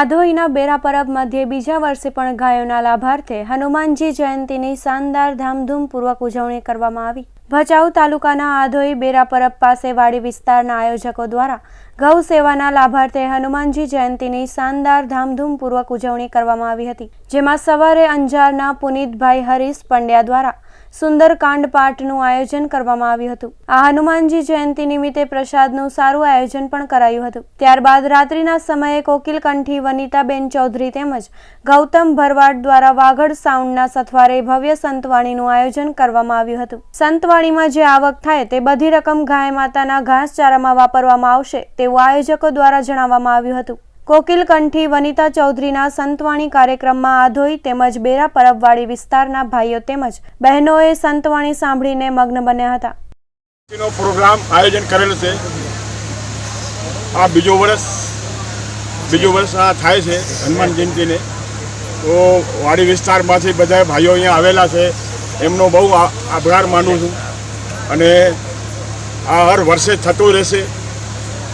આધોઈના બેરા પરબ મધ્યે બીજા વર્ષે પણ ગાયોના લાભાર્થે હનુમાનજી જયંતીની શાનદાર ધામધૂમપૂર્વક ઉજવણી કરવામાં આવી. ભચાઉ તાલુકાના આધોઈ બેરા પરબ પાસે વાડી વિસ્તારના આયોજકો દ્વારા ગૌ સેવાના લાભાર્થે હનુમાનજી જયંતીની શાનદાર ધામધૂમપૂર્વક ઉજવણી કરવામાં આવી હતી, જેમાં સવારે અંજારના પુનિતભાઈ હરીશ પંડ્યા દ્વારા સુંદરકાંડ પાઠનું આયોજન કરવામાં આવ્યું હતું. આ હનુમાનજી જયંતિ નિમિત્તે પ્રસાદનું સારું આયોજન પણ કરાયું હતું. ત્યારબાદ રાત્રિના સમયે કોકિલકંઠી, વનિતાબેન ચૌધરી તેમજ ગૌતમ ભરવાડ દ્વારા વાઘડ સાઉન્ડના સથવારે ભવ્ય સંતવાણીનું આયોજન કરવામાં આવ્યું હતું. સંતવાણીમાં જે આવક થાય તે બધી રકમ ગાય માતાના ઘાસચારામાં વાપરવામાં આવશે તેવું આયોજકો દ્વારા જણાવવામાં આવ્યું હતું. કોકિલકંઠી, વનિતા ચૌધરીના સંતવાણી કાર્યક્રમમાં આધોઈ તેમજ બેરા પરબવાડી વિસ્તારના ભાઈઓ તેમજ બહેનોએ સંતવાણી સાંભળીને મગ્ન બન્યા હતા. પ્રોગ્રામ આયોજન કરેલ છે. આ બીજો વર્ષ, બીજું વર્ષ આ થાય છે હનુમાન જયંતિને. તો વાડી વિસ્તારમાંથી બધા ભાઈઓ અહીંયા આવેલા છે. એમનો બહુ આભાર માનું છું. અને આ હર વર્ષે થતું રહેશે.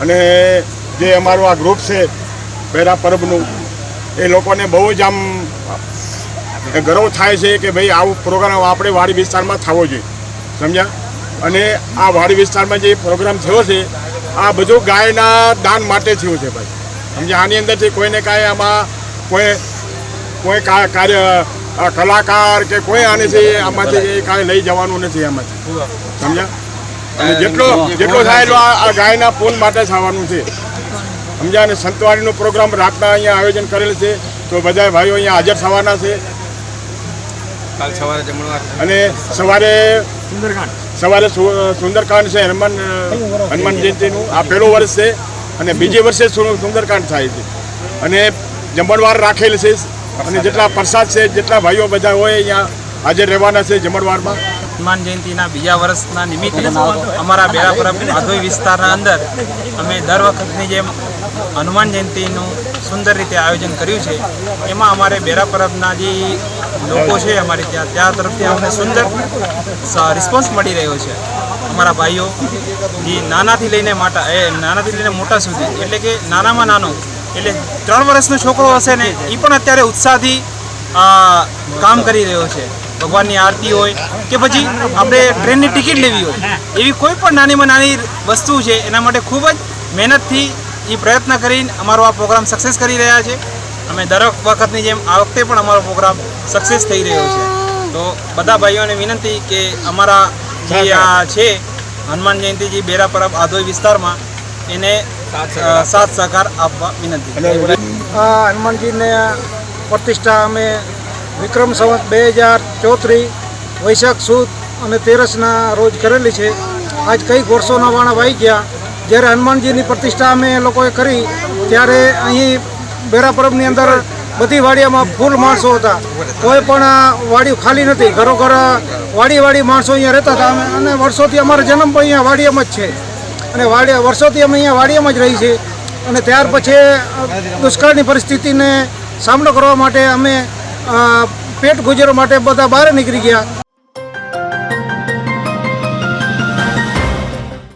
અને જે અમારો આ ગ્રુપ છે બેરા પરબનું એ લોકોને બહુ જ આમ ગર્વ થાય છે કે ભાઈ આવો પ્રોગ્રામ આપણે વાડી વિસ્તારમાં થવો જોઈએ. સમજ્યા? અને આ વાડી વિસ્તારમાં જે પ્રોગ્રામ થયો છે, આ બધું ગાયના દાન માટે થયું છે ભાઈ. સમજ્યા? આની અંદરથી કોઈને કાંઈ આમાં કોઈ કોઈ કાર્ય કલાકાર કે કોઈ આનેથી આમાંથી કાંઈ લઈ જવાનું નથી આમાંથી. સમજ્યા? અને જેટલો જેટલો થાય એટલો આ ગાયના પૂન માટે થવાનું છે. સમજ્યા અને સંતવાણીનો પ્રોગ્રામ રાતના અહીંયા આયોજન કરેલ છે. તો બધા ભાઈઓ અહીંયા હાજર થવાના છે. કાલ સવારે અને સવારે સવારે સુ- સુંદરકાંડ છે હનુમાન હનુમાન જયંતિનું. આ પહેલું વર્ષ છે અને બીજે વર્ષે સુંદરકાંડ થાય છે. અને જમણવાર રાખેલ છે અને જેટલા પ્રસાદ છે જેટલા ભાઈઓ બધા હોય અહીંયા હાજર રહેવાના છે જમણવારમાં. હનુમાન જયંતિના બીજા વર્ષના નિમિત્તે અમારા બેરાપુરા માધોઈ વિસ્તારના અંદર અમે દર વખતની જેમ હનુમાન જયંતિનું સુંદર રીતે આયોજન કર્યું છે. એમાં અમારે બેરા પરબના જે લોકો છે, અમારે ત્યાં ત્યાં તરફથી અમને સુંદર રિસ્પોન્સ મળી રહ્યો છે. અમારા ભાઈઓ જે નાનાથી લઈને મોટા, એ નાનાથી લઈને મોટા સુધી, એટલે કે નાનામાં નાનો, એટલે ત્રણ વર્ષનો છોકરો હશે ને એ પણ અત્યારે ઉત્સાહથી કામ કરી રહ્યો છે. ભગવાનની આરતી હોય કે પછી આપણે ટ્રેનની ટિકિટ લેવી હોય, એવી કોઈ પણ નાનીમાં નાની વસ્તુ છે, એના માટે ખૂબ જ મહેનતથી એ પ્રયત્ન કરીને અમારો આ પ્રોગ્રામ સક્સેસ કરી રહ્યા છે. અમે દર વખતની જેમ આ વખતે પણ અમારો પ્રોગ્રામ સક્સેસ થઈ રહ્યો છે. તો બધા ભાઈઓને વિનંતી કે અમારા જે આ છે હનુમાન જયંતિજી બેરા પરબ આધોઈ વિસ્તારમાં એને સાથ સહકાર. આપવા વિનંતી. આ હનુમાનજીને પ્રતિષ્ઠા અમે વિક્રમ સંવત બે હજાર ચોત્રી વૈશાખ સુદ અને તેરસના રોજ કરેલી છે. આજ કઈ વર્ષોના વાણા વાઈ ગયા. જ્યારે હનુમાનજીની પ્રતિષ્ઠા અમે લોકોએ કરી, ત્યારે અહીં બેરા પરબની અંદર બધી વાડિયામાં ફૂલ માણસો હતા. કોઈ પણ વાડી ખાલી નથી, ઘરોઘર વાડી વાડી માણસો અહીંયા રહેતા હતા. અને વર્ષોથી અમારો જન્મ પણ અહીંયા વાડિયામાં જ છે. અને વાડી વર્ષોથી અમે અહીંયા વાડિયામાં જ રહી છે. અને ત્યાર પછી દુષ્કાળની પરિસ્થિતિને સામનો કરવા માટે અમે પેટ ગુજરવા માટે બધા બહાર નીકળી ગયા.